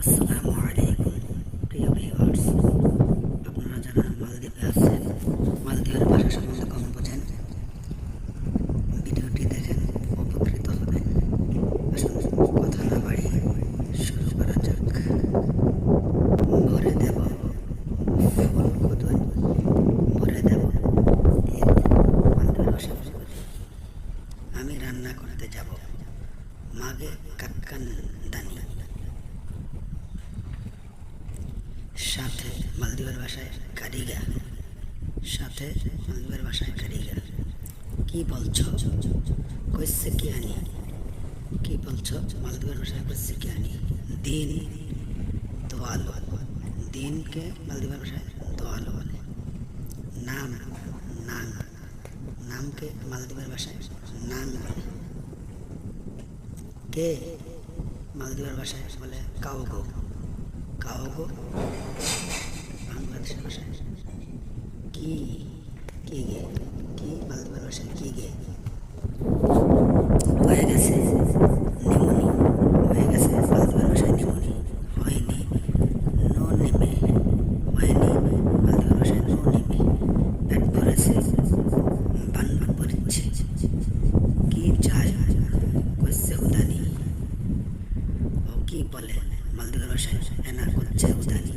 আসসালামু আলাইকুম প্রিয় আপনারা যারা মালদ্বীপে আছেন, মালদ্বীপের ভাষা বোঝেন, ভিডিওটি দেখেন, উপকৃত হবেন। কথা না বাড়িয়ে শুরু করা যাক। ভরে দেব ফুল কুদুন ভরে দেব আমি রান্না করতে যাব, মাগে কাক্কান দানি। সাথে মালদ্বীপের ভাষায় কারিগা। সাথে মালদ্বীপের ভাষায় কারিগা। কি বলছ? কইছে কি আনি? কি বলছ? মালদ্বীপের ভাষায় কইছে কি আনি? দিন। দোয়ালো। দিনকে মালদ্বীপের ভাষায় দোয়ালো বলে। নাম। নাং নামকে মালদ্বীপের ভাষায় নাং বলে। কে? মালদ্বীপের ভাষায় বলে কাউ কাউগো কাউগো বাংলাদেশের ভাষায় কি কি গে কি বাংলা ভাষায় কি গে? বলে। মালদার ভাষায় এনা করছে উদানি